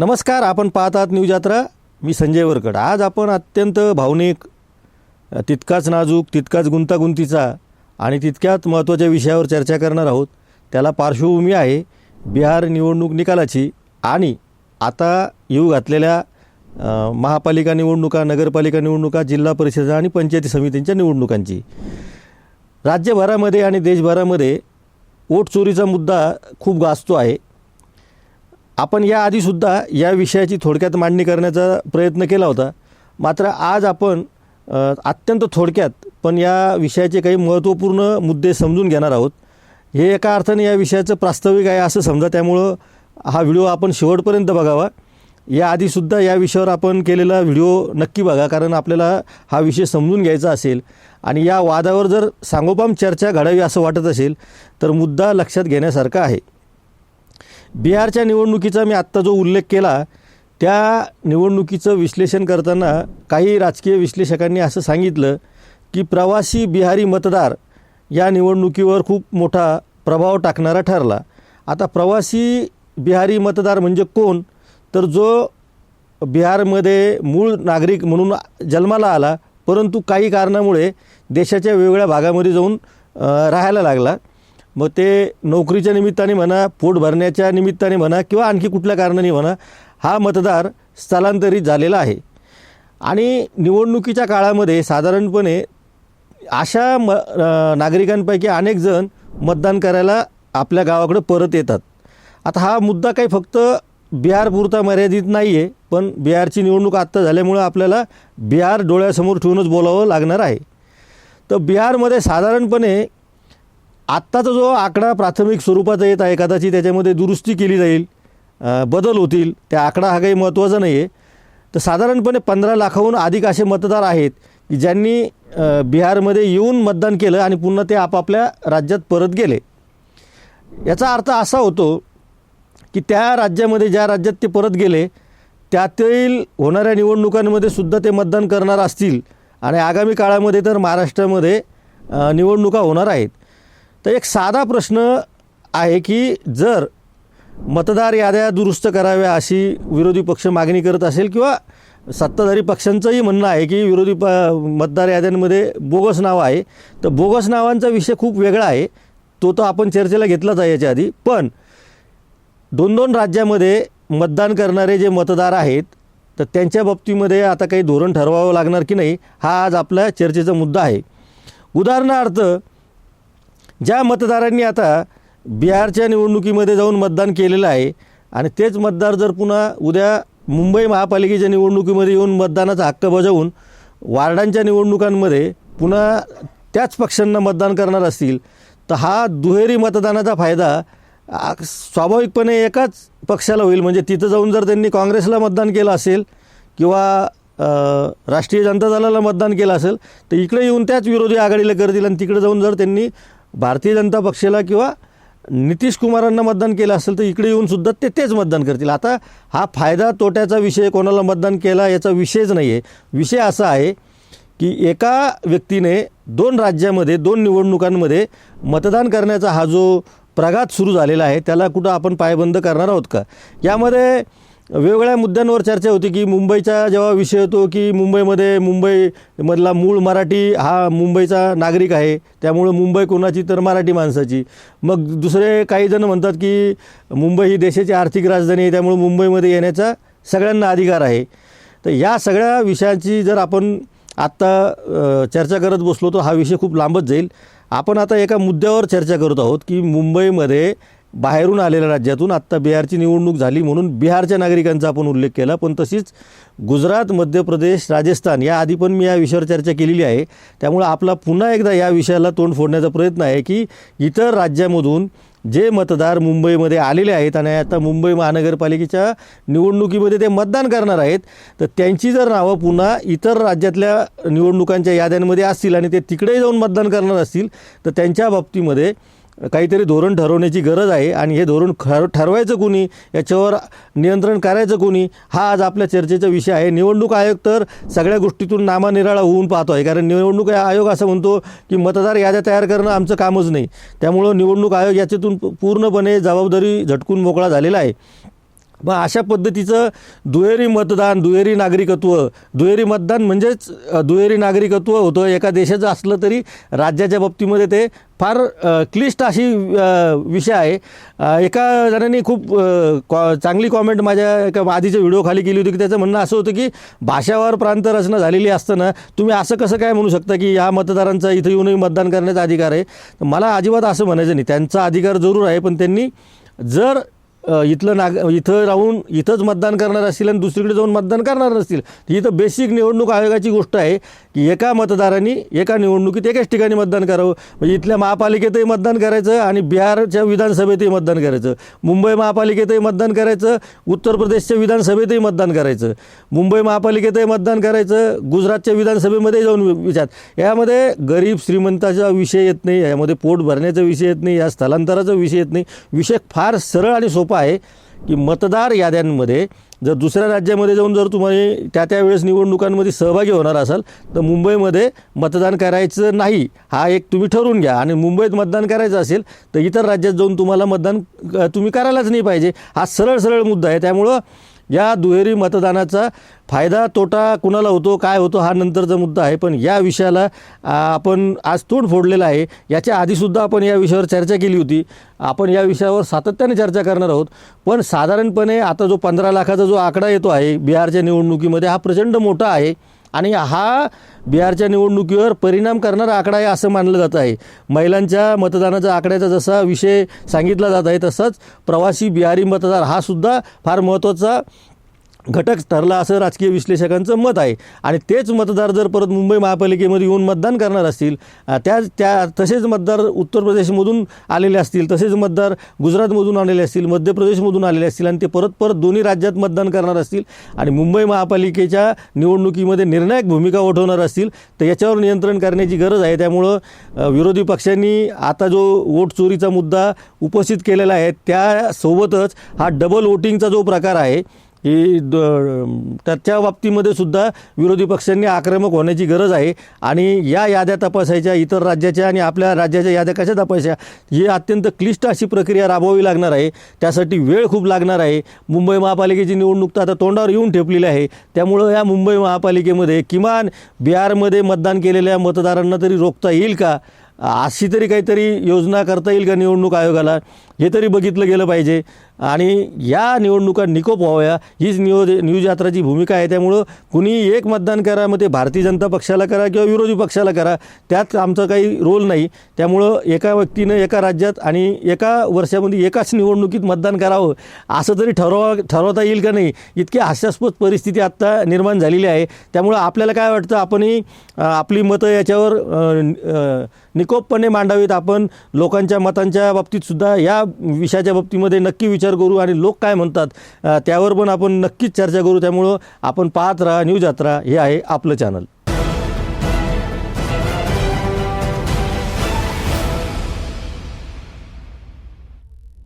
नमस्कार आपण पाहत आहात न्यूज यात्रा. मी संजय वरकड. आज आपण अत्यंत भावनिक तितकाच नाजूक तितकाच गुंतागुंतीचा आणि तितक्यात महत्त्वाच्या विषयावर चर्चा करणार आहोत. त्याला पार्श्वभूमी आहे बिहार निवडणूक निकालाची आणि आता येऊ घातलेल्या महापालिका निवडणुका नगरपालिका निवडणुका जिल्हा परिषद आणि पंचायती समितींच्या निवडणुकांची. राज्यभरामध्ये आणि देशभरामध्ये वोट चोरीचा मुद्दा खूप गाजतो आहे. आपण याआधीसुद्धा या विषयाची थोडक्यात मांडणी करण्याचा प्रयत्न केला होता. मात्र आज आपण अत्यंत थोडक्यात पण या विषयाचे काही महत्त्वपूर्ण मुद्दे समजून घेणार आहोत. हे एका अर्थाने या विषयाचं प्रास्ताविक आहे असं समजा त्यामुळं हा व्हिडिओ आपण शेवटपर्यंत बघावा. याआधीसुद्धा या विषयावर आपण केलेला व्हिडिओ नक्की बघा कारण आपल्याला हा विषय समजून घ्यायचा असेल. आणि या वादावर जर सांगोपाम चर्चा घडावी असं वाटत असेल तर मुद्दा लक्षात घेण्यासारखा आहे. बिहारच्या निवडणुकीचा मी आत्ता जो उल्लेख केला त्या निवडणुकीचं विश्लेषण करताना काही राजकीय विश्लेषकांनी असं सांगितलं की प्रवासी बिहारी मतदार या निवडणुकीवर खूप मोठा प्रभाव टाकणारा ठरला. आता प्रवासी बिहारी मतदार म्हणजे कोण? तर जो बिहारमध्ये मूळ नागरिक म्हणून जन्माला आला परंतु काही कारणामुळे देशाच्या वेगवेगळ्या भागामध्ये जाऊन राहायला लागला. मग ते नोकरीच्या निमित्ताने म्हणा पोट भरण्याच्या निमित्ताने म्हणा किंवा आणखी कुठल्या कारणाने म्हणा हा मतदार स्थलांतरित झालेला आहे. आणि निवडणुकीच्या काळामध्ये साधारणपणे अशा म नागरिकांपैकी अनेक जण मतदान करायला आपल्या गावाकडं परत येतात. आता हा मुद्दा काही फक्त बिहारपुरता मर्यादित नाही आहे पण बिहारची निवडणूक आत्ता झाल्यामुळं आपल्याला बिहार डोळ्यासमोर ठेवूनच बोलावं लागणार आहे. तर बिहारमध्ये साधारणपणे आत्ताचा जो आकडा प्राथमिक स्वरूपाचा येत आहे कदाचित त्याच्यामध्ये दुरुस्ती केली जाईल बदल होतील त्या आकडा हा काही महत्त्वाचा नाही आहे तर साधारणपणे पंधरा लाखाहून अधिक असे मतदार आहेत की ज्यांनी बिहारमध्ये येऊन मतदान केलं आणि पुन्हा ते आपापल्या राज्यात परत गेले. याचा अर्थ असा होतो की त्या राज्यामध्ये ज्या राज्यात ते परत गेले त्यातील होणाऱ्या निवडणुकांमध्ये सुद्धा ते मतदान करणार असतील. आणि आगामी काळामध्ये तर महाराष्ट्रामध्ये निवडणुका होणार आहेत. तर एक साधा प्रश्न आहे की जर मतदार याद्या दुरुस्त कराव्या अशी विरोधी पक्ष मागणी करत असेल किंवा सत्ताधारी पक्षांचंही म्हणणं आहे की विरोधी प मतदार याद्यांमध्ये बोगस नाव आहे तर बोगस नावांचा विषय खूप वेगळा आहे. तो तर आपण चर्चेला घेतलाच आहे याच्या आधी पण दोन दोन राज्यामध्ये मतदान करणारे जे मतदार आहेत तर त्यांच्या बाबतीमध्ये आता काही धोरण ठरवावं लागणार की नाही हा आज आपल्या चर्चेचा मुद्दा आहे. उदाहरणार्थ ज्या मतदारांनी आता बिहारच्या निवडणुकीमध्ये जाऊन मतदान केलेलं आहे आणि तेच मतदार जर पुन्हा उद्या मुंबई महापालिकेच्या निवडणुकीमध्ये येऊन मतदानाचा हक्क बजावून वार्डांच्या निवडणुकांमध्ये पुन्हा त्याच पक्षांना मतदान करणार असतील तर हा दुहेरी मतदानाचा फायदा स्वाभाविकपणे एकाच पक्षाला होईल. म्हणजे तिथं जाऊन जर त्यांनी काँग्रेसला मतदान केलं असेल किंवा राष्ट्रीय जनता दलाला मतदान केलं असेल तर इकडे येऊन त्याच विरोधी आघाडीला करतील आणि तिकडे जाऊन जर त्यांनी भारतीय जनता पक्षाला किंवा नितीश कुमारांना मतदान केलं असेल तर इकडे येऊन सुद्धा ते तेच मतदान करतील. आता हा फायदा तोट्याचा विषय कोणाला मतदान केला याचा विषयच नाही आहे विषय असा आहे की एका व्यक्तीने दोन राज्यामध्ये दोन निवडणुकांमध्ये मतदान करण्याचा हा जो प्रघात सुरू झालेला आहे त्याला कुठं आपण पायबंद करणार आहोत का? यामध्ये वेगवेगळ्या मुद्द्यांवर चर्चा होती की मुंबईचा जेव्हा विषय होतो की मुंबईमध्ये मुंबईमधला मूळ मराठी हा मुंबईचा नागरिक आहे त्यामुळं मुंबई कोणाची तर मराठी माणसाची. मग दुसरे काही जण म्हणतात की मुंबई ही देशाची आर्थिक राजधानी आहे त्यामुळं मुंबईमध्ये येण्याचा सगळ्यांना अधिकार आहे. तर या सगळ्या विषयांची जर आपण आत्ता चर्चा करत बसलो तर हा विषय खूप लांबच जाईल. आपण आता एका मुद्द्यावर चर्चा करत आहोत की मुंबईमध्ये बाहेरून आलेल्या राज्यातून आत्ता बिहारची निवडणूक झाली म्हणून बिहारच्या नागरिकांचा आपण उल्लेख केला. पण तशीच गुजरात मध्य प्रदेश राजस्थान या आधी पण मी या विषयावर चर्चा केलेली आहे. त्यामुळं आपला पुन्हा एकदा या विषयाला तोंड फोडण्याचा प्रयत्न आहे की इतर राज्यामधून जे मतदार मुंबईमध्ये आलेले आहेत आणि आता मुंबई महानगरपालिकेच्या निवडणुकीमध्ये ते मतदान करणार आहेत तर त्यांची जर नावं पुन्हा इतर राज्यातल्या निवडणुकांच्या याद्यांमध्ये असतील आणि ते तिकडे जाऊन मतदान करणार असतील तर त्यांच्या बाबतीमध्ये काहीतरी धोरण ठरवण्याची गरज आहे आणि हे धोरण खर ठरवायचं कोणी? याच्यावर नियंत्रण करायचं कोणी? हा आज आपल्या चर्चेचा विषय आहे. निवडणूक आयोग तर सगळ्या गोष्टीतून नामानिराळा होऊन पाहतो आहे कारण निवडणूक आयोग असं म्हणतो की मतदार याद्या तयार करणं आमचं कामच नाही. त्यामुळं निवडणूक आयोग याच्यातून पूर्णपणे जबाबदारी झटकून मोकळा झालेला आहे. मग अशा पद्धतीचं दुहेरी मतदान दुहेरी नागरिकत्व दुहेरी मतदान म्हणजेच दुहेरी नागरिकत्व होतं. एका देशाचं असलं तरी राज्याच्या बाबतीमध्ये ते फार क्लिष्ट अशी विषय आहे. एका जणांनी खूप कॉ चांगली कॉमेंट माझ्या एका आधीच्या व्हिडिओखाली केली होती की त्याचं म्हणणं असं होतं की भाषावर प्रांत रचना झालेली असताना तुम्ही असं कसं काय म्हणू शकता की या मतदारांचा इथं येऊनही मतदान करण्याचा अधिकार आहे? मला अजिबात असं म्हणायचं नाही. त्यांचा अधिकार जरूर आहे पण त्यांनी जर इथलं नाग इथं राहून इथंच मतदान करणार असतील आणि दुसरीकडे जाऊन मतदान करणार नसतील. तर इथं बेसिक निवडणूक आयोगाची गोष्ट आहे की एका मतदारांनी एका निवडणुकीत एकाच ठिकाणी मतदान करावं. म्हणजे इथल्या महापालिकेतही मतदान करायचं आणि बिहारच्या विधानसभेतही मतदान करायचं. मुंबई महापालिकेतही मतदान करायचं. उत्तर प्रदेशच्या विधानसभेतही मतदान करायचं. मुंबई महापालिकेतही मतदान करायचं. गुजरातच्या विधानसभेमध्ये जाऊन विचार. यामध्ये गरीब श्रीमंताचा विषय येत नाही. यामध्ये पोट भरण्याचा विषय येत नाही. या स्थलांतराचा विषय येत नाही. विषय फार सरळ आणि सोपा आहे की मतदार याद्यांमध्ये जर दुसऱ्या राज्यामध्ये जाऊन जर तुम्ही त्या त्यावेळेस निवडणुकांमध्ये सहभागी होणार असाल तर मुंबईमध्ये मतदान करायचं नाही हा एक तुम्ही ठरवून घ्या. आणि मुंबईत मतदान करायचं असेल तर इतर राज्यात जाऊन तुम्हाला मतदान तुम्ही करायलाच नाही पाहिजे. हा सरळ सरळ मुद्दा आहे. त्यामुळं या दुहेरी मतदानाचा फायदा तोटा कुणाला होतो काय होतो हा नंतरचा मुद्दा आहे. पण या विषयाला आपण आज तोंड फोडलेलं आहे. याच्या आधीसुद्धा आपण या विषयावर चर्चा केली होती. आपण या विषयावर सातत्याने चर्चा करणार आहोत. पण साधारणपणे आता जो पंधरा लाखाचा जो आकडा येतो आहे बिहारच्या निवडणुकीमध्ये हा प्रचंड मोठा आहे. आणि हा बिहारच्या निवडणुकीवर परिणाम करणारा आकडा आहे असं मानलं जात आहे. महिलांच्या मतदानाचा आकड्याचा जसा विषय सांगितला जात आहे तसंच प्रवासी बिहारी मतदार हा सुद्धा फार महत्त्वाचा घटक ठरला असं राजकीय विश्लेषकांचं मत आहे. आणि तेच मतदार जर परत मुंबई महापालिकेमध्ये येऊन मतदान करणार असतील त्या त्या तसेच मतदार उत्तर प्रदेशमधून आलेले असतील तसेच मतदार गुजरातमधून आलेले असतील मध्य प्रदेशमधून आलेले असतील आणि ते परत परत दोन्ही राज्यात मतदान करणार असतील आणि मुंबई महापालिकेच्या निवडणुकीमध्ये निर्णायक भूमिका उठवणार असतील तर याच्यावर नियंत्रण करण्याची गरज आहे. त्यामुळं विरोधी पक्षांनी आता जो वोट चोरीचा मुद्दा उपस्थित केलेला आहे त्यासोबतच हा डबल वोटिंगचा जो प्रकार आहे ही द त्याच्या बाबतीमध्ये सुद्धा विरोधी पक्षांनी आक्रमक होण्याची गरज आहे. आणि या याद्या तपासायच्या इतर राज्याच्या आणि आपल्या राज्याच्या याद्या कशा तपासायच्या ही अत्यंत क्लिष्ट अशी प्रक्रिया राबवावी लागणार आहे. त्यासाठी वेळ खूप लागणार आहे. मुंबई महापालिकेची निवडणूक तर आता तोंडावर येऊन ठेपलेली आहे. त्यामुळं या मुंबई महापालिकेमध्ये किमान बिहारमध्ये मतदान केलेल्या मतदारांना तरी रोखता येईल का? अशी तरी काहीतरी योजना करता येईल का निवडणूक आयोगाला? हे तरी बघितलं गेलं पाहिजे. आणि या निवडणुका निकोप व्हाव्या हीच न्यूज न्यूज यात्राची भूमिका आहे. त्यामुळं कुणी एक मतदान करा मग ते भारतीय जनता पक्षाला करा किंवा विरोधी पक्षाला करा त्यात आमचा काही रोल नाही. त्यामुळं एका व्यक्तीनं एका राज्यात आणि एका वर्षामध्ये एकाच निवडणुकीत मतदान करावं असं तरी ठरवा ठरवता येईल का नाही? इतकी हास्यास्पद परिस्थिती आत्ता निर्माण झालेली आहे. त्यामुळं आपल्याला काय वाटतं? आपणही आपली मतं याच्यावर निकोपपणे मांडावीत. आपण लोकांच्या मतांच्या बाबतीतसुद्धा या विषयाच्या बाबतीमध्ये नक्की विचार करू आणि लोक काय म्हणतात त्यावर पण आपण नक्कीच चर्चा करू. त्यामुळं आपण पाहत राहा न्यूज यात्रा हे आहे आपलं चॅनल